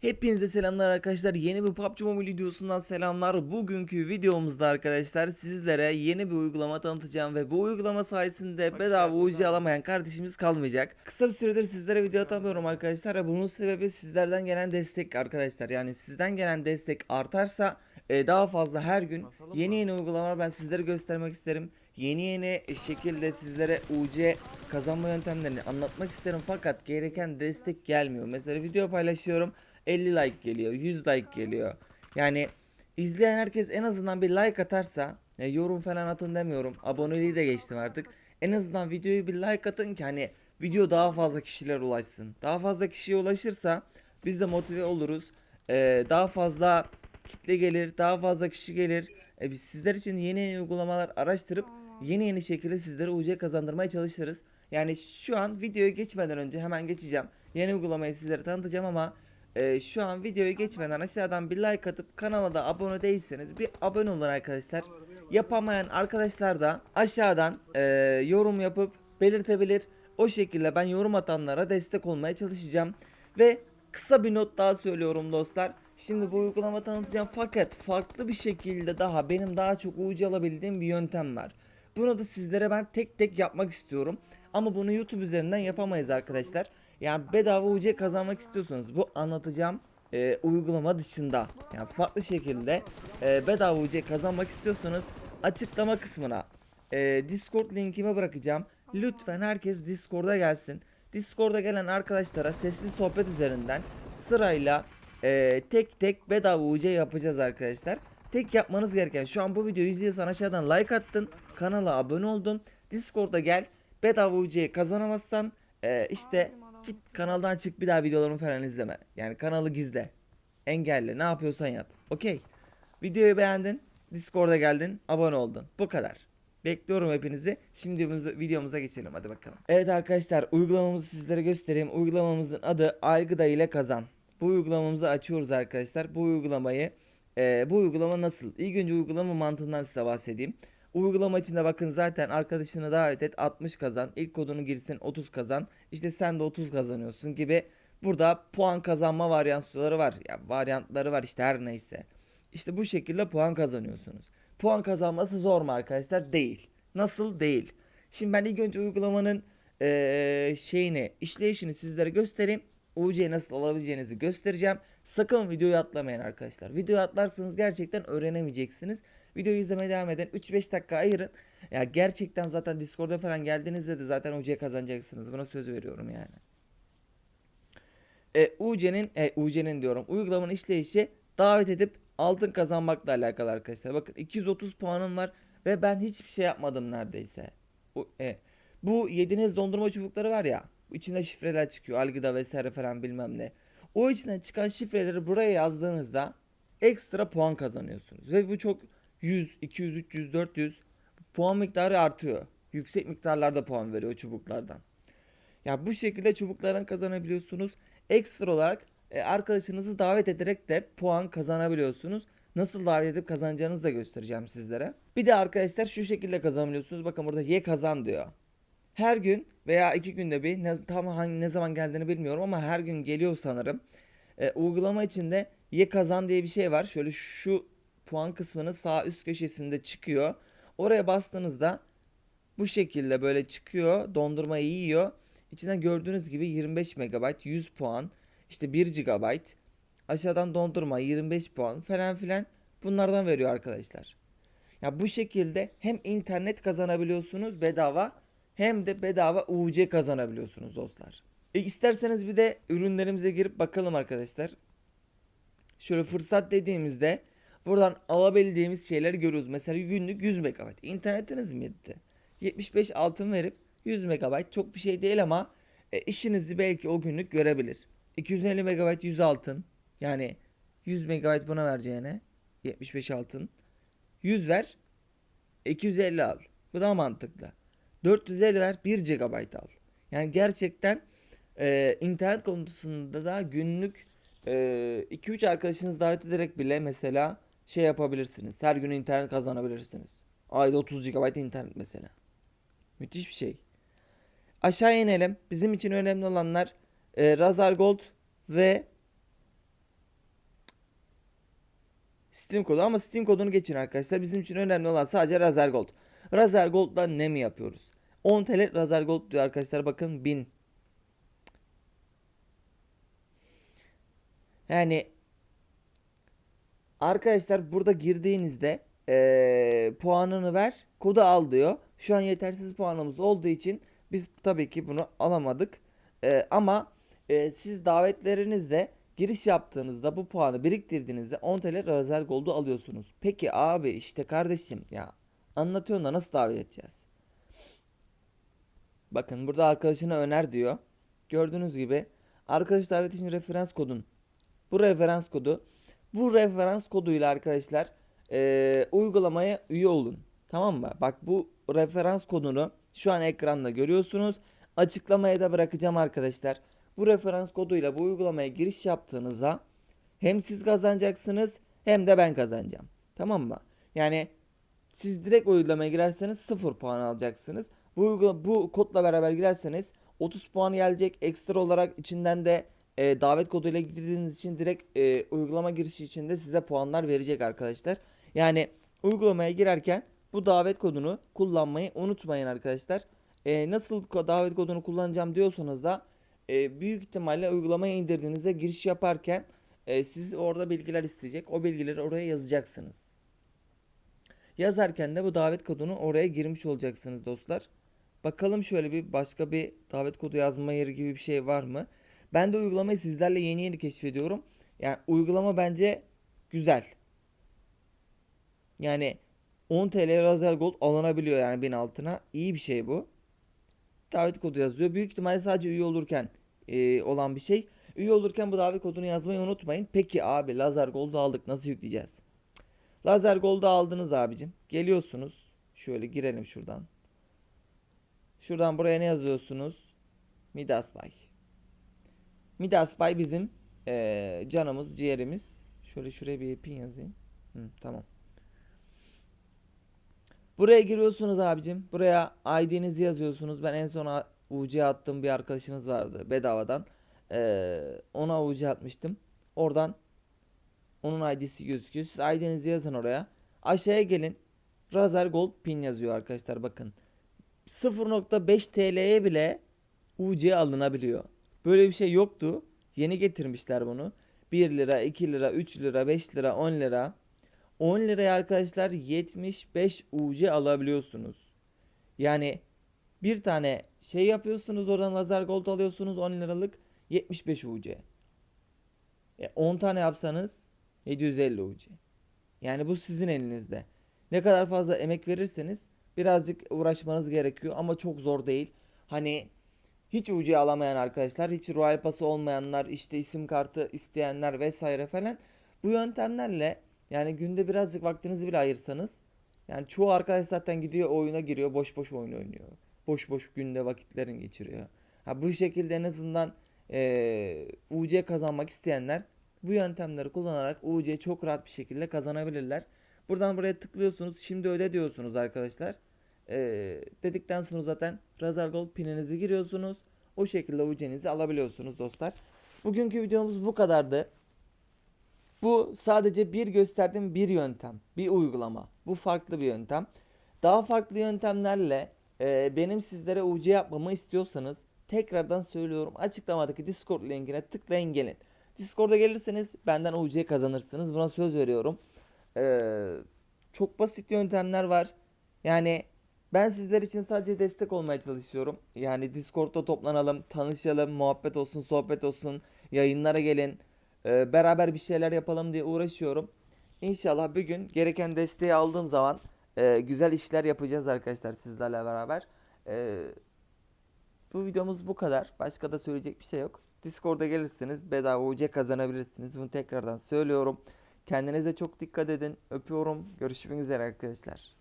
Hepinize selamlar arkadaşlar. Yeni bir PUBG Mobile videosundan selamlar. Bugünkü videomuzda arkadaşlar sizlere yeni bir uygulama tanıtacağım ve bu uygulama sayesinde bedava UC alamayan kardeşimiz kalmayacak. Kısa bir süredir sizlere video atamıyorum arkadaşlar. ve Bunun sebebi sizlerden gelen destek arkadaşlar. Yani sizden gelen destek artarsa e, daha fazla her gün yeni yeni uygulamalar ben sizlere göstermek isterim. Yeni yeni şekilde sizlere UC kazanma yöntemlerini anlatmak isterim fakat gereken destek gelmiyor. Mesela video paylaşıyorum 50 like geliyor, 100 like geliyor. Yani izleyen herkes en azından bir like atarsa, ya yorum falan atın demiyorum. Aboneliği de geçtim artık. En azından videoyu bir like atın ki hani video daha fazla kişilere ulaşsın. Daha fazla kişiye ulaşırsa biz de motive oluruz. Ee, daha fazla kitle gelir, daha fazla kişi gelir. E, biz sizler için yeni yeni uygulamalar araştırıp yeni yeni şekilde sizlere UC kazandırmaya çalışırız. Yani şu an videoya geçmeden önce hemen geçeceğim. Yeni uygulamayı sizlere tanıtacağım ama e, şu an videoya geçmeden aşağıdan bir like atıp kanala da abone değilseniz bir abone olun arkadaşlar. Yapamayan arkadaşlar da aşağıdan e, yorum yapıp belirtebilir. O şekilde ben yorum atanlara destek olmaya çalışacağım. Ve kısa bir not daha söylüyorum dostlar. Şimdi bu uygulama tanıtacağım fakat farklı bir şekilde daha benim daha çok ucu alabildiğim bir yöntem var. Bunu da sizlere ben tek tek yapmak istiyorum. Ama bunu YouTube üzerinden yapamayız arkadaşlar. Yani bedava UC kazanmak istiyorsanız bu anlatacağım e, uygulama dışında yani farklı şekilde e, bedava UC kazanmak istiyorsanız açıklama kısmına e, Discord linkimi bırakacağım. Lütfen herkes Discord'a gelsin. Discord'a gelen arkadaşlara sesli sohbet üzerinden sırayla e, tek tek bedava UC yapacağız arkadaşlar. Tek yapmanız gereken şu an bu videoyu izliyorsan aşağıdan like attın, kanala abone oldun, Discord'a gel. Bedava UC kazanamazsan e, işte git kanaldan çık bir daha videolarımı falan izleme. Yani kanalı gizle. Engelle ne yapıyorsan yap. Okey. Videoyu beğendin, Discord'a geldin, abone oldun. Bu kadar. Bekliyorum hepinizi. Şimdi videomuza, geçelim hadi bakalım. Evet arkadaşlar uygulamamızı sizlere göstereyim. Uygulamamızın adı Algıda ile Kazan. Bu uygulamamızı açıyoruz arkadaşlar. Bu uygulamayı e, bu uygulama nasıl? İlk önce uygulama mantığından size bahsedeyim. Uygulama içinde bakın zaten arkadaşını davet et 60 kazan. İlk kodunu girsin 30 kazan. İşte sen de 30 kazanıyorsun gibi. Burada puan kazanma varyantları var. Ya varyantları var işte her neyse. İşte bu şekilde puan kazanıyorsunuz. Puan kazanması zor mu arkadaşlar? Değil. Nasıl? Değil. Şimdi ben ilk önce uygulamanın eee, şeyini, işleyişini sizlere göstereyim. UC'yi nasıl alabileceğinizi göstereceğim. Sakın videoyu atlamayın arkadaşlar. Videoyu atlarsanız gerçekten öğrenemeyeceksiniz. Videoyu izlemeye devam edin. 3-5 dakika ayırın. Ya gerçekten zaten Discord'a falan geldiğinizde de zaten UC kazanacaksınız. Buna söz veriyorum yani. E, UC'nin e, UC'nin diyorum. Uygulamanın işleyişi davet edip altın kazanmakla alakalı arkadaşlar. Bakın 230 puanım var ve ben hiçbir şey yapmadım neredeyse. O, e, bu yediğiniz dondurma çubukları var ya. içinde şifreler çıkıyor. Algıda vesaire falan bilmem ne. O içinden çıkan şifreleri buraya yazdığınızda ekstra puan kazanıyorsunuz. Ve bu çok 100, 200, 300, 400 puan miktarı artıyor. Yüksek miktarlarda puan veriyor çubuklardan. Ya bu şekilde çubuklardan kazanabiliyorsunuz. Ekstra olarak e, arkadaşınızı davet ederek de puan kazanabiliyorsunuz. Nasıl davet edip kazanacağınızı da göstereceğim sizlere. Bir de arkadaşlar şu şekilde kazanabiliyorsunuz. Bakın burada ye kazan diyor. Her gün veya iki günde bir ne, tam hangi ne zaman geldiğini bilmiyorum ama her gün geliyor sanırım. E, uygulama içinde ye kazan diye bir şey var. Şöyle şu puan kısmının sağ üst köşesinde çıkıyor. Oraya bastığınızda bu şekilde böyle çıkıyor. Dondurmayı yiyor. İçinden gördüğünüz gibi 25 MB, 100 puan, işte 1 GB. Aşağıdan dondurma 25 puan falan filan bunlardan veriyor arkadaşlar. Ya bu şekilde hem internet kazanabiliyorsunuz bedava hem de bedava UC kazanabiliyorsunuz dostlar. E isterseniz bir de ürünlerimize girip bakalım arkadaşlar. Şöyle fırsat dediğimizde buradan alabildiğimiz şeyleri görüyoruz. Mesela günlük 100 MB. İnternetiniz mi yetti? 75 altın verip 100 MB çok bir şey değil ama e, işinizi belki o günlük görebilir. 250 MB 100 altın. Yani 100 MB buna vereceğine 75 altın. 100 ver. 250 al. Bu daha mantıklı. 450 ver 1 GB al. Yani gerçekten e, internet konusunda da günlük 2-3 arkadaşınız davet ederek bile mesela şey yapabilirsiniz. Her gün internet kazanabilirsiniz. Ayda 30 GB internet mesela. Müthiş bir şey. Aşağı inelim. Bizim için önemli olanlar e, Razar Gold ve Steam kodu ama Steam kodunu geçin arkadaşlar. Bizim için önemli olan sadece Razer Gold. Razer Gold'la ne mi yapıyoruz? 10 TL Razer Gold diyor arkadaşlar bakın 1000. Yani arkadaşlar burada girdiğinizde eee, puanını ver kodu al diyor. Şu an yetersiz puanımız olduğu için biz tabii ki bunu alamadık. Eee, ama eee, siz davetlerinizde giriş yaptığınızda bu puanı biriktirdiğinizde 10 TL Razer Gold'u alıyorsunuz. Peki abi işte kardeşim ya anlatıyorsun da nasıl davet edeceğiz? Bakın burada arkadaşına öner diyor. Gördüğünüz gibi arkadaş davet için referans kodun. Bu referans kodu. Bu referans koduyla arkadaşlar eee, uygulamaya üye olun. Tamam mı? Bak bu referans kodunu şu an ekranda görüyorsunuz. Açıklamaya da bırakacağım arkadaşlar. Bu referans koduyla bu uygulamaya giriş yaptığınızda hem siz kazanacaksınız hem de ben kazanacağım. Tamam mı? Yani siz direkt uygulamaya girerseniz 0 puan alacaksınız. Bu, bu kodla beraber girerseniz 30 puan gelecek. Ekstra olarak içinden de e, davet koduyla girdiğiniz için direkt e, uygulama girişi için de size puanlar verecek arkadaşlar. Yani uygulamaya girerken bu davet kodunu kullanmayı unutmayın arkadaşlar. E, nasıl davet kodunu kullanacağım diyorsanız da e, büyük ihtimalle uygulamayı indirdiğinizde giriş yaparken e, siz orada bilgiler isteyecek. O bilgileri oraya yazacaksınız. Yazarken de bu davet kodunu oraya girmiş olacaksınız dostlar. Bakalım şöyle bir başka bir davet kodu yazma yeri gibi bir şey var mı? Ben de uygulamayı sizlerle yeni yeni keşfediyorum. Yani uygulama bence güzel. Yani 10 TL Razer Gold alınabiliyor yani 1000 altına. İyi bir şey bu. Davet kodu yazıyor. Büyük ihtimalle sadece üye olurken e, olan bir şey. Üye olurken bu davet kodunu yazmayı unutmayın. Peki abi Lazer Gold'u aldık. Nasıl yükleyeceğiz? Lazer Gold'u aldınız abicim. Geliyorsunuz. Şöyle girelim şuradan. Şuradan buraya ne yazıyorsunuz? Midas Bay. Midas Bay bizim eee, canımız, ciğerimiz. Şöyle şuraya bir pin yazayım. Hı, tamam. Buraya giriyorsunuz abicim. Buraya ID'nizi yazıyorsunuz. Ben en son UC attığım bir arkadaşınız vardı bedavadan. Eee, ona UC atmıştım. Oradan onun ID'si gözüküyor. Siz ID'nizi yazın oraya. Aşağıya gelin. Razer Gold pin yazıyor arkadaşlar bakın. 0.5 TL'ye bile UC alınabiliyor. Böyle bir şey yoktu. Yeni getirmişler bunu. 1 lira, 2 lira, 3 lira, 5 lira, 10 lira. 10 liraya arkadaşlar 75 UC alabiliyorsunuz. Yani bir tane şey yapıyorsunuz oradan lazer gold alıyorsunuz 10 liralık 75 UC. E, 10 tane yapsanız 750 UC. Yani bu sizin elinizde. Ne kadar fazla emek verirseniz birazcık uğraşmanız gerekiyor ama çok zor değil. Hani hiç UC alamayan arkadaşlar, hiç Royal Pass'ı olmayanlar, işte isim kartı isteyenler vesaire falan bu yöntemlerle yani günde birazcık vaktinizi bile ayırsanız yani çoğu arkadaş zaten gidiyor oyuna giriyor boş boş oyun oynuyor. Boş boş günde vakitlerini geçiriyor. Ha bu şekilde en azından eee UC kazanmak isteyenler bu yöntemleri kullanarak UC çok rahat bir şekilde kazanabilirler. Buradan buraya tıklıyorsunuz. Şimdi öde diyorsunuz arkadaşlar. Ee, dedikten sonra zaten Razer Gold pininizi giriyorsunuz. O şekilde UC'nizi alabiliyorsunuz dostlar. Bugünkü videomuz bu kadardı. Bu sadece bir gösterdiğim bir yöntem, bir uygulama. Bu farklı bir yöntem. Daha farklı yöntemlerle e, benim sizlere UC yapmamı istiyorsanız tekrardan söylüyorum açıklamadaki Discord linkine tıklayın gelin. Discord'a gelirseniz benden UC kazanırsınız. Buna söz veriyorum. Ee, çok basit yöntemler var. Yani ben sizler için sadece destek olmaya çalışıyorum. Yani Discord'da toplanalım, tanışalım, muhabbet olsun, sohbet olsun, yayınlara gelin, e, beraber bir şeyler yapalım diye uğraşıyorum. İnşallah bir gün gereken desteği aldığım zaman e, güzel işler yapacağız arkadaşlar sizlerle beraber. E, bu videomuz bu kadar. Başka da söyleyecek bir şey yok. Discord'a gelirseniz bedava UC kazanabilirsiniz. Bunu tekrardan söylüyorum. Kendinize çok dikkat edin. Öpüyorum. Görüşmek üzere arkadaşlar.